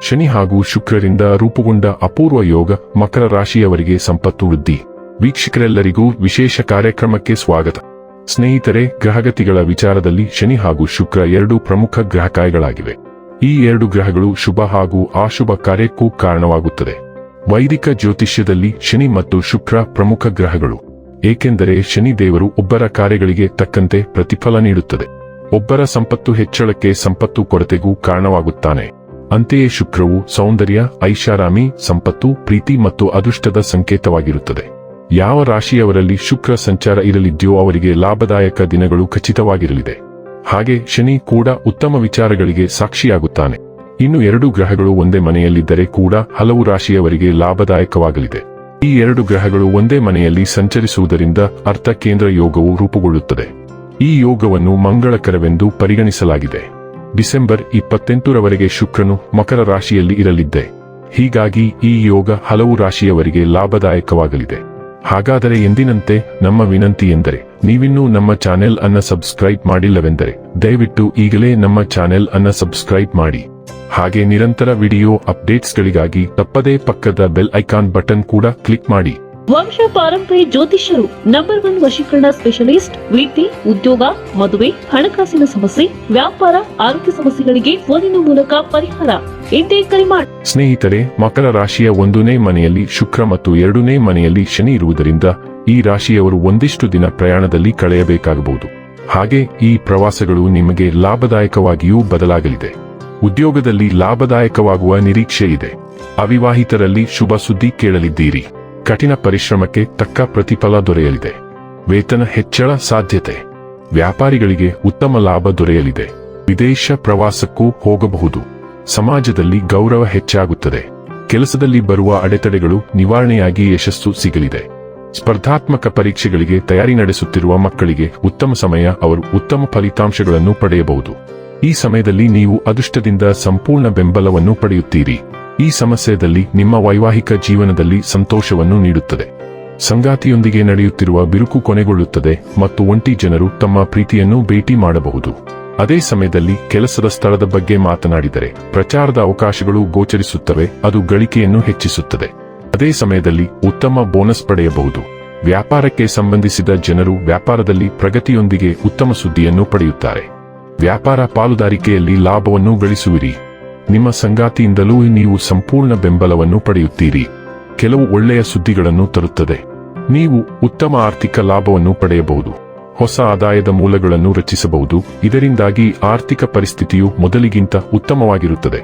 ಶನಿ ಹಾಗೂ ಶುಕ್ರರಿಂದ ರೂಪುಗೊಂಡ ಅಪೂರ್ವ ಯೋಗ ಮಕರ ರಾಶಿಯವರಿಗೆ ಸಂಪತ್ತು ವೃದ್ಧಿ. ವೀಕ್ಷಕರೆಲ್ಲರಿಗೂ ವಿಶೇಷ ಕಾರ್ಯಕ್ರಮಕ್ಕೆ ಸ್ವಾಗತ. ಸ್ನೇಹಿತರೆ, ಗ್ರಹಗತಿಗಳ ವಿಚಾರದಲ್ಲಿ ಶನಿ ಹಾಗೂ ಶುಕ್ರ ಎರಡು ಪ್ರಮುಖ ಗ್ರಹಕಾಯಗಳಾಗಿವೆ. ಈ ಎರಡು ಗ್ರಹಗಳು ಶುಭ ಹಾಗೂ ಅಶುಭ ಕಾರ್ಯಕ್ಕೂ ಕಾರಣವಾಗುತ್ತದೆ. ವೈದಿಕ ಜ್ಯೋತಿಷ್ಯದಲ್ಲಿ ಶನಿ ಮತ್ತು ಶುಕ್ರ ಪ್ರಮುಖ ಗ್ರಹಗಳು. ಏಕೆಂದರೆ ಶನಿ ದೇವರು ಒಬ್ಬರ ಕಾರ್ಯಗಳಿಗೆ ತಕ್ಕಂತೆ ಪ್ರತಿಫಲ ನೀಡುತ್ತದೆ. ಒಬ್ಬರ ಸಂಪತ್ತು ಹೆಚ್ಚಳಕ್ಕೆ ಸಂಪತ್ತು ಕೊರತೆಗೂ ಕಾರಣವಾಗುತ್ತಾನೆ. ಅಂತೆಯೇ ಶುಕ್ರವು ಸೌಂದರ್ಯ, ಐಷಾರಾಮಿ, ಸಂಪತ್ತು, ಪ್ರೀತಿ ಮತ್ತು ಅದೃಷ್ಟದ ಸಂಕೇತವಾಗಿರುತ್ತದೆ. ಯಾವ ರಾಶಿಯವರಲ್ಲಿ ಶುಕ್ರ ಸಂಚಾರ ಇರಲಿದ್ಯೋ ಅವರಿಗೆ ಲಾಭದಾಯಕ ದಿನಗಳು ಖಚಿತವಾಗಿರಲಿದೆ. ಹಾಗೆ ಶನಿ ಕೂಡ ಉತ್ತಮ ವಿಚಾರಗಳಿಗೆ ಸಾಕ್ಷಿಯಾಗುತ್ತಾನೆ. ಇನ್ನು ಎರಡು ಗ್ರಹಗಳು ಒಂದೇ ಮನೆಯಲ್ಲಿದ್ದರೆ ಕೂಡ ಹಲವು ರಾಶಿಯವರಿಗೆ ಲಾಭದಾಯಕವಾಗಲಿದೆ. ಈ ಎರಡು ಗ್ರಹಗಳು ಒಂದೇ ಮನೆಯಲ್ಲಿ ಸಂಚರಿಸುವುದರಿಂದ ಅರ್ಥ ಕೇಂದ್ರ ಯೋಗವು ರೂಪುಗೊಳ್ಳುತ್ತದೆ. ಈ ಯೋಗವನ್ನು ಮಂಗಳಕರವೆಂದು ಪರಿಗಣಿಸಲಾಗಿದೆ. ಡಿಸೆಂಬರ್ ಇಪ್ಪತ್ತೆಂಟರವರೆಗೆ ಶುಕ್ರನು ಮಕರ ರಾಶಿಯಲ್ಲಿ ಇರಲಿದ್ದೆ. ಹೀಗಾಗಿ ಈ ಯೋಗ ಹಲವು ರಾಶಿಯವರಿಗೆ ಲಾಭದಾಯಕವಾಗಲಿದೆ. ಹಾಗಾದರೆ ಎಂದಿನಂತೆ ನಮ್ಮ ವಿನಂತಿ ಎಂದರೆ, ನೀವಿನ್ನೂ ನಮ್ಮ ಚಾನೆಲ್ ಅನ್ನ ಸಬ್ಸ್ಕ್ರೈಬ್ ಮಾಡಿಲ್ಲವೆಂದರೆ, ದಯವಿಟ್ಟು ಈಗಲೇ ನಮ್ಮ ಚಾನೆಲ್ ಅನ್ನ ಸಬ್ಸ್ಕ್ರೈಬ್ ಮಾಡಿ. ಹಾಗೆ ನಿರಂತರ ವಿಡಿಯೋ ಅಪ್ಡೇಟ್ಸ್ಗಳಿಗಾಗಿ ತಪ್ಪದೇ ಪಕ್ಕದ ಬೆಲ್ ಐಕಾನ್ ಬಟನ್ ಕೂಡ ಕ್ಲಿಕ್ ಮಾಡಿ. ವಂಶ ಪಾರಂಪರ್ಯ ಜ್ಯೋತಿಷ್ಯರು ನಂಬರ್ ಒನ್ ವಶೀಕರಣ ಸ್ಪೆಷಲಿಸ್ಟ್ ವೃತ್ತಿ ಉದ್ಯೋಗ, ಮದುವೆ, ಹಣಕಾಸಿನ ಸಮಸ್ಯೆ, ವ್ಯಾಪಾರ, ಆರೋಗ್ಯ ಸಮಸ್ಯೆಗಳಿಗೆ ಫೋನಿನ ಮೂಲಕ ಪರಿಹಾರ. ಎಂದೇ ಕರೆ ಮಾಡಿ ಸ್ನೇಹಿತರೆ, ಮಕರ ರಾಶಿಯ ಒಂದನೇ ಮನೆಯಲ್ಲಿ ಶುಕ್ರ ಮತ್ತು ಎರಡನೇ ಮನೆಯಲ್ಲಿ ಶನಿ ಇರುವುದರಿಂದ ಈ ರಾಶಿಯವರು ಒಂದಿಷ್ಟು ದಿನ ಪ್ರಯಾಣದಲ್ಲಿ ಕಳೆಯಬೇಕಾಗಬಹುದು. ಹಾಗೆ ಈ ಪ್ರವಾಸಗಳು ನಿಮಗೆ ಲಾಭದಾಯಕವಾಗಿಯೂ ಬದಲಾಗಲಿದೆ. ಉದ್ಯೋಗದಲ್ಲಿ ಲಾಭದಾಯಕವಾಗುವ ನಿರೀಕ್ಷೆ ಇದೆ ಅವಿವಾಹಿತರಲ್ಲಿ ಶುಭ ಸುದ್ದಿ ಕೇಳಲಿದ್ದೀರಿ. ಕಠಿಣ ಪರಿಶ್ರಮಕ್ಕೆ ತಕ್ಕ ಪ್ರತಿಫಲ ದೊರೆಯಲಿದೆ. ವೇತನ ಹೆಚ್ಚಳ ಸಾಧ್ಯತೆ. ವ್ಯಾಪಾರಿಗಳಿಗೆ ಉತ್ತಮ ಲಾಭ ದೊರೆಯಲಿದೆ. ವಿದೇಶ ಪ್ರವಾಸಕ್ಕೂ ಹೋಗಬಹುದು. ಸಮಾಜದಲ್ಲಿ ಗೌರವ ಹೆಚ್ಚಾಗುತ್ತದೆ. ಕೆಲಸದಲ್ಲಿ ಬರುವ ಅಡೆತಡೆಗಳು ನಿವಾರಣೆಯಾಗಿ ಯಶಸ್ಸು ಸಿಗಲಿದೆ. ಸ್ಪರ್ಧಾತ್ಮಕ ಪರೀಕ್ಷೆಗಳಿಗೆ ತಯಾರಿ ನಡೆಸುತ್ತಿರುವ ಮಕ್ಕಳಿಗೆ ಉತ್ತಮ ಸಮಯ, ಅವರು ಉತ್ತಮ ಫಲಿತಾಂಶಗಳನ್ನು ಪಡೆಯಬಹುದು. ಈ ಸಮಯದಲ್ಲಿ ನೀವು ಅದೃಷ್ಟದಿಂದ ಸಂಪೂರ್ಣ ಬೆಂಬಲವನ್ನು ಪಡೆಯುತ್ತೀರಿ. ಈ ಸಮಸ್ಯೆಯಲ್ಲಿ ನಿಮ್ಮ ವೈವಾಹಿಕ ಜೀವನದಲ್ಲಿ ಸಂತೋಷವನ್ನು ನೀಡುತ್ತದೆ. ಸಂಗಾತಿಯೊಂದಿಗೆ ನಡೆಯುತ್ತಿರುವ ಬಿರುಕು ಕೊನೆಗೊಳ್ಳುತ್ತದೆ ಮತ್ತು ಒಂಟಿ ಜನರು ತಮ್ಮ ಪ್ರೀತಿಯನ್ನು ಭೇಟಿ ಮಾಡಬಹುದು. ಅದೇ ಸಮಯದಲ್ಲಿ ಕೆಲಸದ ಸ್ಥಳದ ಬಗ್ಗೆ ಮಾತನಾಡಿದರೆ ಪ್ರಚಾರದ ಅವಕಾಶಗಳು ಗೋಚರಿಸುತ್ತವೆ, ಅದು ಗಳಿಕೆಯನ್ನು ಹೆಚ್ಚಿಸುತ್ತದೆ. ಅದೇ ಸಮಯದಲ್ಲಿ ಉತ್ತಮ ಬೋನಸ್ ಪಡೆಯಬಹುದು. ವ್ಯಾಪಾರಕ್ಕೆ ಸಂಬಂಧಿಸಿದ ಜನರು ವ್ಯಾಪಾರದಲ್ಲಿ ಪ್ರಗತಿಯೊಂದಿಗೆ ಉತ್ತಮ ಸುದ್ದಿಯನ್ನು ಪಡೆಯುತ್ತಾರೆ. ವ್ಯಾಪಾರ ಪಾಲುದಾರಿಕೆಯಲ್ಲಿ ಲಾಭವನ್ನು ಗಳಿಸುವಿರಿ. ನಿಮ್ಮ ಸಂಗಾತಿಯಿಂದಲೂ ನೀವು ಸಂಪೂರ್ಣ ಬೆಂಬಲವನ್ನು ಪಡೆಯುತ್ತೀರಿ. ಕೆಲವು ಒಳ್ಳೆಯ ಸುದ್ದಿಗಳನ್ನು ತರುತ್ತದೆ. ನೀವು ಉತ್ತಮ ಆರ್ಥಿಕ ಲಾಭವನ್ನು ಪಡೆಯಬಹುದು. ಹೊಸ ಆದಾಯದ ಮೂಲಗಳನ್ನು ರಚಿಸಬಹುದು. ಇದರಿಂದಾಗಿ ಆರ್ಥಿಕ ಪರಿಸ್ಥಿತಿಯು ಮೊದಲಿಗಿಂತ ಉತ್ತಮವಾಗಿರುತ್ತದೆ.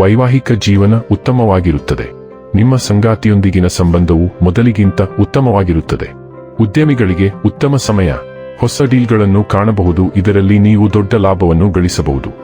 ವೈವಾಹಿಕ ಜೀವನ ಉತ್ತಮವಾಗಿರುತ್ತದೆ. ನಿಮ್ಮ ಸಂಗಾತಿಯೊಂದಿಗಿನ ಸಂಬಂಧವು ಮೊದಲಿಗಿಂತ ಉತ್ತಮವಾಗಿರುತ್ತದೆ. ಉದ್ಯಮಿಗಳಿಗೆ ಉತ್ತಮ ಸಮಯ. ಹೊಸ ಡೀಲ್ಗಳನ್ನು ಕಾಣಬಹುದು. ಇದರಲ್ಲಿ ನೀವು ದೊಡ್ಡ ಲಾಭವನ್ನು ಗಳಿಸಬಹುದು.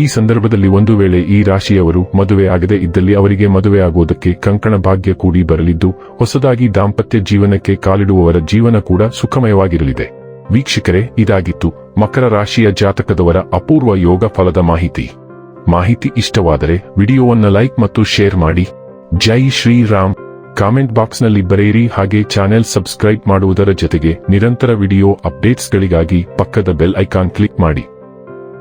ಈ ಸಂದರ್ಭದಲ್ಲಿ ಒಂದು ವೇಳೆ ಈ ರಾಶಿಯವರು ಮದುವೆ ಆಗದೆ ಇದ್ದಲ್ಲಿ ಅವರಿಗೆ ಮದುವೆ ಆಗುವುದಕ್ಕೆ ಕಂಕಣ ಭಾಗ್ಯ ಕೂಡಿ ಬರಲಿದ್ದು, ಹೊಸದಾಗಿ ದಾಂಪತ್ಯ ಜೀವನಕ್ಕೆ ಕಾಲಿಡುವವರ ಜೀವನ ಕೂಡ ಸುಖಮಯವಾಗಿರಲಿದೆ. ವೀಕ್ಷಕರೇ, ಇದಾಗಿತ್ತು ಮಕರ ರಾಶಿಯ ಜಾತಕದವರ ಅಪೂರ್ವ ಯೋಗ ಫಲದ ಮಾಹಿತಿ. ಮಾಹಿತಿ ಇಷ್ಟವಾದರೆ ವಿಡಿಯೋವನ್ನು ಲೈಕ್ ಮತ್ತು ಶೇರ್ ಮಾಡಿ. ಜೈ ಶ್ರೀರಾಮ್. ಕಾಮೆಂಟ್ ಬಾಕ್ಸ್ನಲ್ಲಿ ಬರೆಯಿರಿ ಹಾಗೆ ಚಾನೆಲ್ ಸಬ್ಸ್ಕ್ರೈಬ್ ಮಾಡುವುದರ ಜೊತೆಗೆ ನಿರಂತರ ವಿಡಿಯೋ ಅಪ್ಡೇಟ್ಸ್ಗಳಿಗಾಗಿ ಪಕ್ಕದ ಬೆಲ್ ಐಕಾನ್ ಕ್ಲಿಕ್ ಮಾಡಿ.